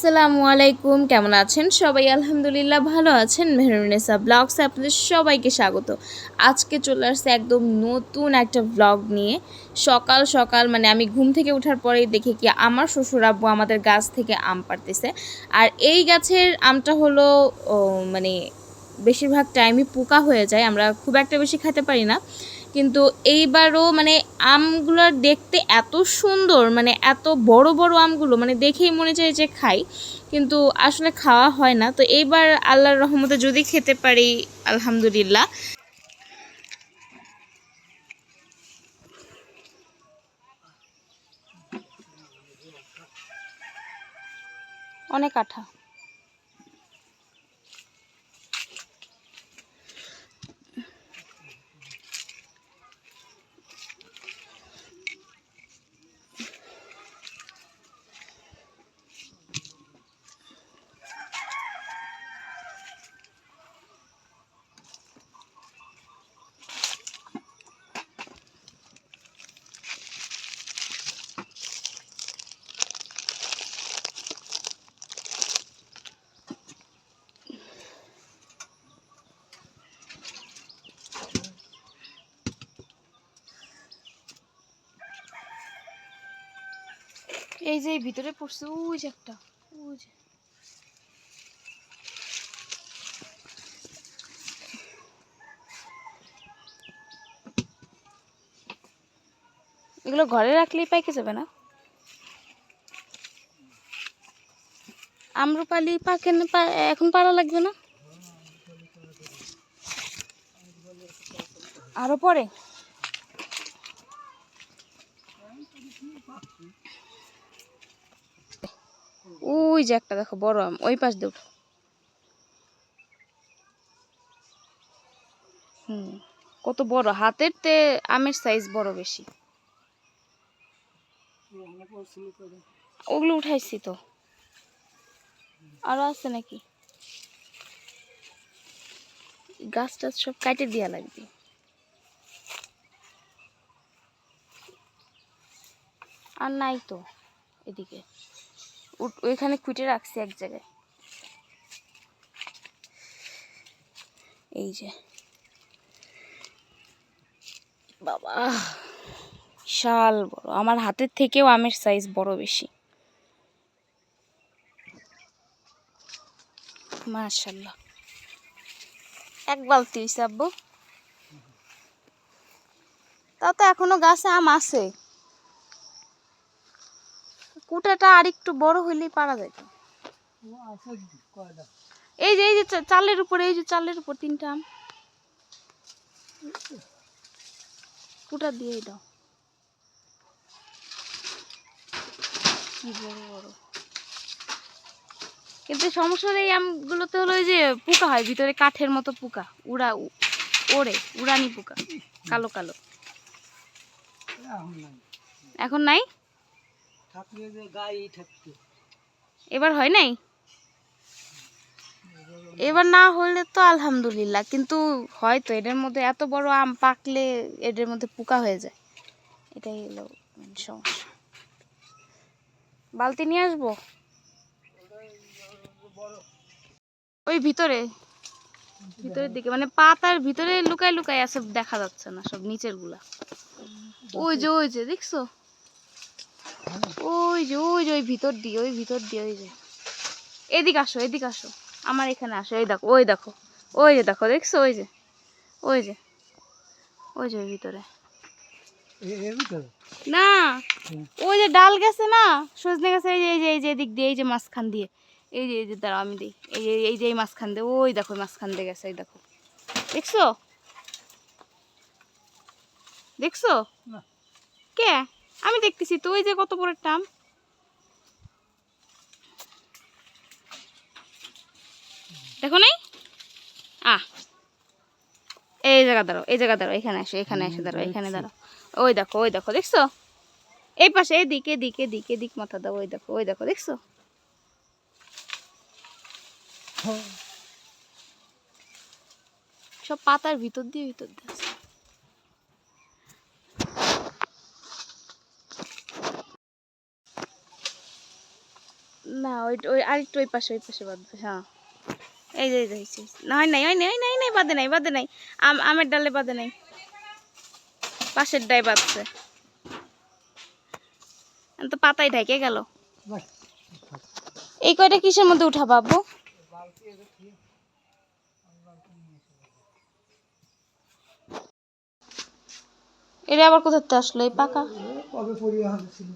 আসসালামু আলাইকুম। কেমন আছেন সবাই? আলহামদুলিল্লাহ ভালো আছেন। মেহরুনেসা ব্লগসে আপনাদের সবাইকে স্বাগত। আজকে চলে আসছে একদম নতুন একটা ব্লগ নিয়ে। সকাল সকাল মানে আমি ঘুম থেকে ওঠার পরেই দেখি কি আমার শ্বশুর আব্বু আমাদের গাছ থেকে আম পাড়তেছে। আর এই গাছের আমটা হলো মানে বেশিরভাগ টাইমই পোকা হয়ে যায়। আমরা খুব একটা বেশি খেতে পারি না। কিন্তু এইবারও মানে আমগুলো দেখতে এত সুন্দর মানে এত বড় বড় আমগুলো মানে দেখেই মনে চায় যে খাই, কিন্তু আসলে খাওয়া হয় না। তো এইবার আল্লাহর রহমতে যদি খেতে পারি, আলহামদুলিল্লাহ। অনেক আঠা। যে ভিতরে পড়ছে, ওই যে একটা, ওই যে। এগুলো ঘরে রাখলেই পাইকে যাবে না? আম্রপালি পাকে এখন পাড়া লাগবে না? আরও পরে। ওই যে একটা দেখো, বড় আম, ওই পাশ দিয়ে উঠো। কত বড়, হাতের তে আমের সাইজ বড় বেশি। ওগুলো উঠাইছি তো। আরও আছে নাকি? গাছ টাছ সব কাটে দেওয়া লাগবে। আর নাই তো এদিকে। ওইখানে খুঁটে রাখছি এক জায়গায়। এই যে। বাবা, বিশাল বড়। আমার হাতের থেকেও আমের সাইজ বড় বেশি। মাশাল্লাহ এক বালতি হয়েছে আব্বু। তাও তো এখনও গাছে আম আছে। কুটাটা আর একটু বড় হইলেই পারা যায় তো। এই যে এই যে চালের উপরে, এই যে চালের উপর তিনটা আম। কুটা দিয়ে দাও। কিন্তু সমস্যা এই আমগুলোতে হলো ওই যে পোকা হয়, ভিতরে কাঠের মতো পোকা। উড়া ওড়ে, উড়ানি পোকা, কালো কালো। এখন নাই? এবার হয় নাই? এবার না হলে তো আলহামদুলিল্লাহ, কিন্তু হয়তো এদের মধ্যে এত বড় আম পাকলে এদের মধ্যে পোকা হয়ে যায়। এটাই হলো সমস্যা। বালতি নিয়ে আসব? ওই ভিতরে, ভিতরের দিকে মানে পাতার ভিতরে লুকায় লুকায় আছে, দেখা যাচ্ছে না সব নিচেরগুলা ওই যে ওই যে, দেখছ? ওই যে ওই যে ওই ভিতর দিয়ে ওই ভিতর দিয়ে ওই যে। এদিক আসো এদিক আসো। আমার এখানে আসো এই দেখো ওই দেখো ওই যে দেখো দেখছ? ওই যে ওই যে ওই যে ওই ভিতরে। না ওই যে ডাল গেছে না সজনে গেছে এই যে এই যে এই যে এদিক দিয়ে এই যে মাঝখান দিয়ে। এই যে এই যে দাঁড়াও আমি দিই। এই যে এই যে এই মাঝখান দিয়ে ওই দেখো মাঝখান দিয়ে গেছে এই দেখো। দেখছ? দেখছ কে? আমি দেখতেছি তো ওই যে কত বড় টাম দেখো নাই? আহ। এই জায়গা দাঁড়াও এই জায়গা দাঁড়াও এখানে আসো এখানে এসে দাঁড়াও এখানে দাঁড়াও। ওই দেখো ওই দেখো দেখছ? এই পাশে এদিক এদিক এদিক এদিক মাথা দাও ওই দেখো ওই দেখো দেখছ? সব পাতার ভিতর দিয়ে ভিতর দিয়ে না, ওই ওই, আরেকটু ওই পাশে ওই পাশে বাঁধবে হ্যাঁ। এই যে। না হয় নাই হয় নাই নাই নাই বাঁধে নাই বাঁধে নাই। আম, আমের ডালে বাঁধে নাই। পাশের ডাই বাঁধছে তো পাতাই ঢেকে গেল। এই কয়টা কিসের মধ্যে উঠা বাবু এটা আবার কোথাতে আসলো, এই পাকা? কবে পরিয়ে ছিল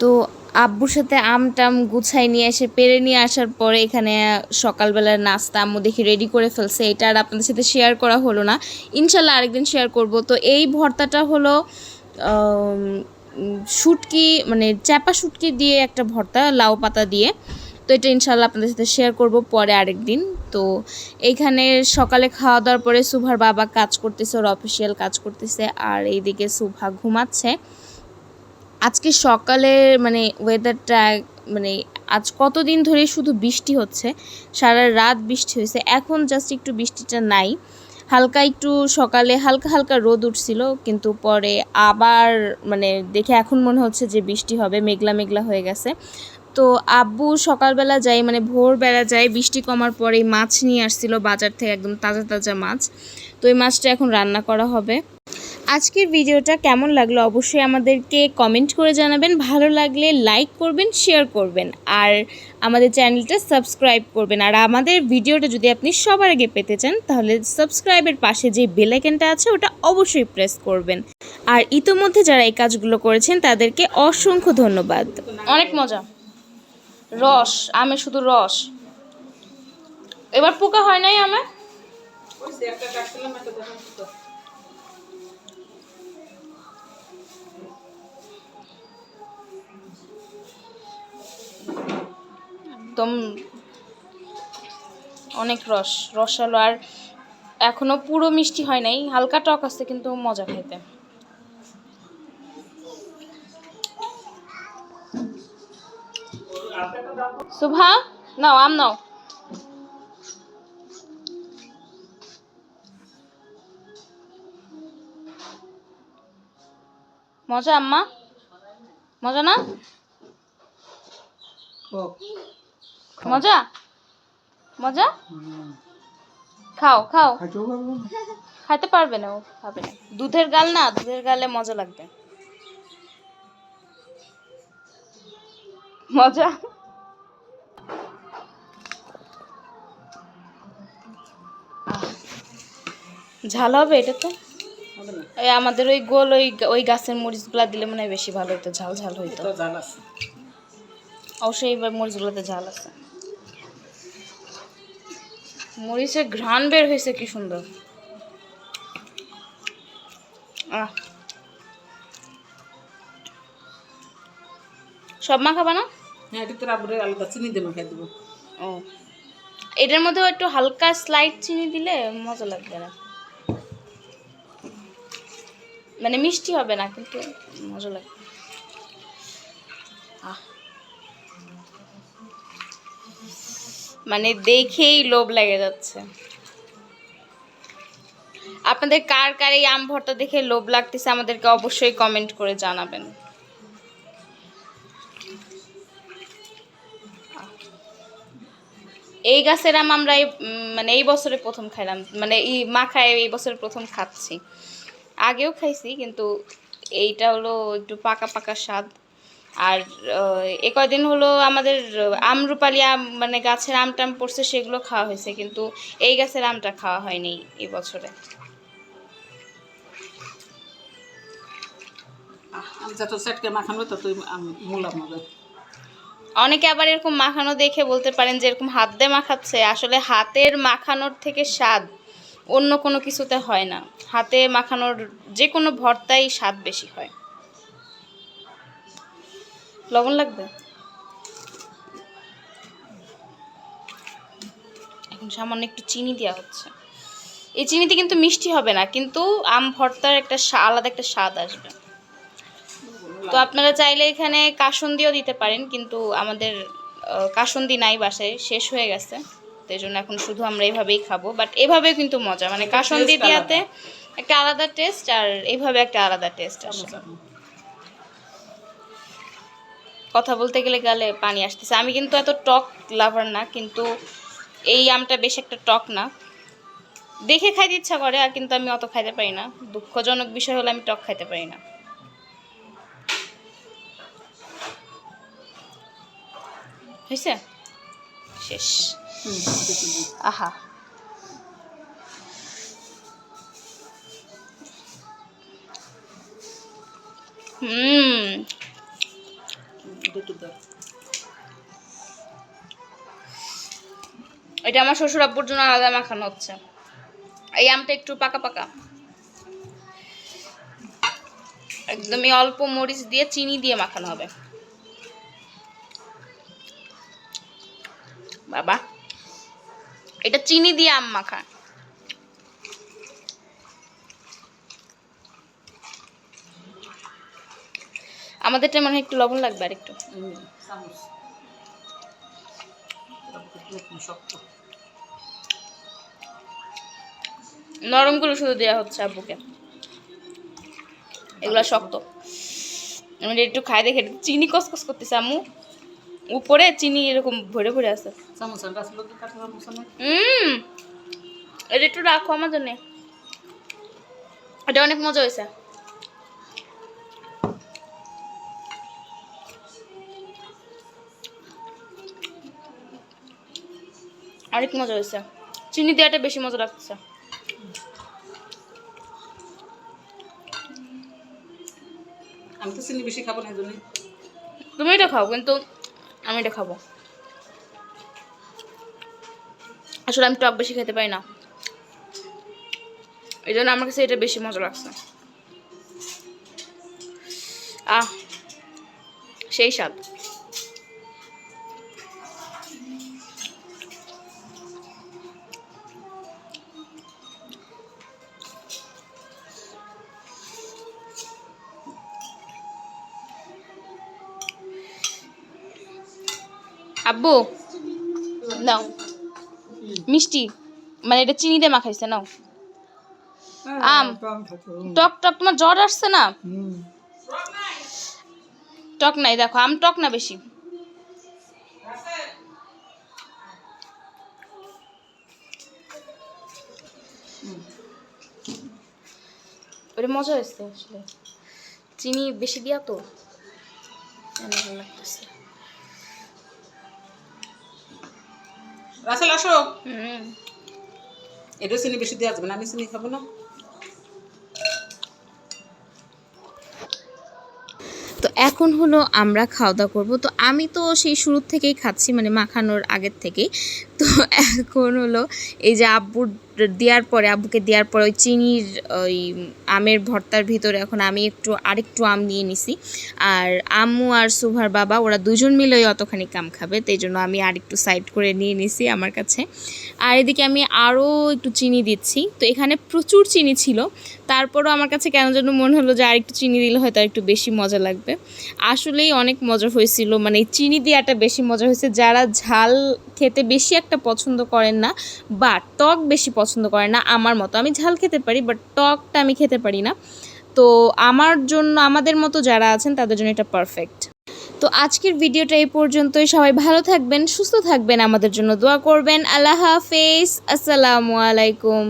তো আব্বুর সাথে আম টাম গুছাই নিয়ে এসে, পেরে নিয়ে আসার পরে এখানে সকালবেলার নাস্তা আম্মু দেখি রেডি করে ফেলছে। এটা আর আপনাদের সাথে শেয়ার করা হলো না। ইনশাল্লাহ আরেকদিন শেয়ার করব। তো এই ভর্তাটা হলো শুটকি মানে চ্যাপা শুটকি দিয়ে একটা ভর্তা, লাউ পাতা দিয়ে। তো এটা ইনশাল্লাহ আপনাদের সাথে শেয়ার করব পরে আরেকদিন। তো এইখানে সকালে খাওয়া দাওয়ার পরে সুভার বাবা কাজ করতেছে, ওর অফিসিয়াল কাজ করতেছে, আর এইদিকে সুভা ঘুমাচ্ছে। আজকে সকালে মানে ওয়েদারটা মানে আজ কতদিন ধরে শুধু বৃষ্টি হচ্ছে, সারা রাত বৃষ্টি হয়েছে, এখন জাস্ট একটু বৃষ্টিটা নাই। হালকা একটু সকালে হালকা হালকা রোদ উঠছিল, কিন্তু পরে আবার মানে দেখে এখন মনে হচ্ছে যে বৃষ্টি হবে, মেঘলা মেঘলা হয়ে গেছে। তো আব্বু সকালবেলা যাই মানে ভোরবেলা যাই, বৃষ্টি কমার পরেই মাছ নিয়ে আসছিল বাজার থেকে, একদম তাজা তাজা মাছ। তো এই মাছটা এখন রান্না করা হবে। আজকের ভিডিওটা কেমন লাগল অবশ্যই আমাদেরকে কমেন্ট করে জানাবেন। ভালো লাগলে লাইক করবেন শেয়ার করবেন আর আমাদের চ্যানেলটা সাবস্ক্রাইব করবেন। আর আমাদের ভিডিওটা যদি আপনি সবার আগে পেতে চান, তাহলে সাবস্ক্রাইবের পাশে যে বেল আইকনটা আছে, ওটা অবশ্যই প্রেস করবেন। আর ইতোমধ্যে যারা এই কাজগুলো করেছেন, তাদেরকে অসংখ্য ধন্যবাদ। অনেক মজা। রস আমে শুধু রস। এবার পোকা হয় নাই আমে? একদম অনেক রস, রসালো। আর এখনও পুরো মিষ্টি হয় নাই, হালকা টক আছে কিন্তু মজা খাইতে। সুভা, নাও, আম নাও। মজা, আম্মা? মজা না? মজা? মজা? খাও খাও। খাইতে পারবে না ও খাবে না। দুধের গাল না দুধের গালে মজা লাগবে। মজা? ঝাল হবে এটা তো? আমাদের ওই গোল ওই ওই গাছের মরিচগুলা দিলে মনে হয় বেশি ভালো হতো ঝাল ঝাল হইতো। অবশ্যই এবার মরিচগুলোতে ঝাল আছে। মরিচের ঘ্রাণ বের হয়েছে কি সুন্দর। আহ। সব মা খাবা না? হ্যাঁ এটা আলাদা চিনি দেবো খাই দেবো। ও। এটার মধ্যেও একটু হালকা স্লাইড চিনি দিলে মজা লাগবে না। মানে মিষ্টি হবে না কিন্তু মজা লাগবে। আহ। মানে দেখেই লোভ লেগে যাচ্ছে। আপনাদের কার কার এই আম ভর্তা দেখে লোভ লাগতেছে আমাদেরকে অবশ্যই কমেন্ট করে জানাবেন। এই গাছের আম আমরা মানে এই বছরে প্রথম খাইলাম মানে এই মাখায় এই বছরে প্রথম খাচ্ছি। আগেও খাইছি, কিন্তু এইটা হলো একটু পাকা পাকা স্বাদ। আর এ কয়দিন হলো আমাদের আমরুপালি আম মানে গাছের আম টাম পড়ছে সেগুলো খাওয়া হয়েছে কিন্তু এই গাছের আমটা খাওয়া হয়নি এই বছরে। অনেকে আবার এরকম মাখানো দেখে বলতে পারেন যে এরকম হাত দিয়ে মাখাচ্ছে। আসলে হাতের মাখানোর থেকে স্বাদ অন্য কোনো কিছুতে হয় না। হাতে মাখানোর যে কোনো ভর্তাই স্বাদ বেশি হয়। লবণ লাগবে? এখন সামান্য একটু চিনি দেওয়া হচ্ছে। এই চিনিতে কিন্তু মিষ্টি হবে না কিন্তু আম ভর্তার একটা আলাদা একটা স্বাদ আসবে। তো আপনারা চাইলে এখানে কাসন্দিও দিতে পারেন কিন্তু আমাদের কাসন্দি নাই বাসায় শেষ হয়ে গেছে। তো এই জন্য এখন শুধু আমরা এইভাবেই খাব বাট এভাবেও কিন্তু মজা। মানে কাসন্দি দিয়াতে একটা আলাদা টেস্ট আর এইভাবে একটা আলাদা টেস্ট আসে। চামচ আনো। কথা বলতে গেলে গেলে পানি আসতেছে। আমি কিন্তু এত টক লাভার না কিন্তু এই আমটা বেশ একটা টক না। দেখে খাইতে ইচ্ছা করে আর কিন্তু আমি অত খাইতে পারি না। দুঃখজনক বিষয় হলো আমি টক খাইতে পারি না। হয়েছে? শেষ। আহা। হুম। দাও। এটা আমার শ্বশুর আব্বুর জন্য আলাদা মাখানো হচ্ছে। এই আমটা একটু পাকা পাকা। একদমই অল্প মরিচ দিয়ে চিনি দিয়ে মাখানো হবে। বাবা, এটা চিনি দিয়ে আম মাখা। আমাদেরটা মনে হয় একটু লবণ লাগবে আর একটু। নরমগুলো শুধু দেওয়া হচ্ছে আব্বুকে। এগুলো শক্ত। আমি একটু খাই দেখে চিনি কসকস করতেছে আম্মু। উপরে চিনি এরকম ভরে ভরে আছে। হুম এটা একটু রাখো আমার জন্য। এটা অনেক মজা হয়েছে। অনেক মজা হয়েছে। চিনি দেওয়াটা বেশি মজা লাগছে। আমি তো চিনি বেশি খাব না। তুমি এটা খাও কিন্তু আমি এটা খাব। আসলে আমি টক বেশি খেতে পারি না। এই জন্য আমার কাছে এটা বেশি মজা লাগছে। আহ সেই স্বাদ। আব্বু নাও। মিষ্টি মানে এটা চিনি দিয়ে মাখাইছে নাও। আম টক টক তোমার জ্বর আসছে না? টক নাই দেখো আম টক না বেশি? ওটা মজা হয়েছে আসলে। চিনি বেশি দিয়া তো? ভালো লাগতেছে। রাসেল আসো। চিনি বেশি না আমি চিনি খাব না। তো এখন হলো আমরা খাওয়া দাওয়া করব। তো আমি তো সেই শুরুর থেকেই খাচ্ছি মানে মাখানোর আগের থেকেই। তো এখন হলো এই যে আব্বুর দেওয়ার পরে, আব্বুকে দেওয়ার পরে ওই চিনির ওই আমের ভর্তার ভিতরে এখন আমি একটু আরেকটু আম নিয়ে নিছি। আর আম্মু আর সুভার বাবা ওরা দুজন মিলেই অতখানি কাম খাবে, তাই জন্য আমি আরেকটু সাইড করে নিয়ে নিছি আমার কাছে। আর এদিকে আমি আরও একটু চিনি দিচ্ছি। তো এখানে প্রচুর চিনি ছিল, তারপরও আমার কাছে কেন যেন মনে হলো যে আর একটু চিনি দিলে হয়তো একটু বেশি মজা লাগবে। আসলেই অনেক মজা হয়েছিল মানে চিনি দেওয়াটা বেশি মজা হয়েছে। যারা ঝাল খেতে বেশি একটা পছন্দ করেন না বা টক বেশি পছন্দ করেন না আমার মতো। আমি ঝাল খেতে পারি বাট টকটা আমি খেতে পারি না। তো আমার জন্য, আমাদের মতো যারা আছেন, তাদের জন্য এটা পারফেক্ট তো আজকের ভিডিওটা এই পর্যন্তই। সবাই ভালো থাকবেন, সুস্থ থাকবেন। আমাদের জন্য দোয়া করবেন। আল্লাহ হাফেজ। আসসালামু আলাইকুম।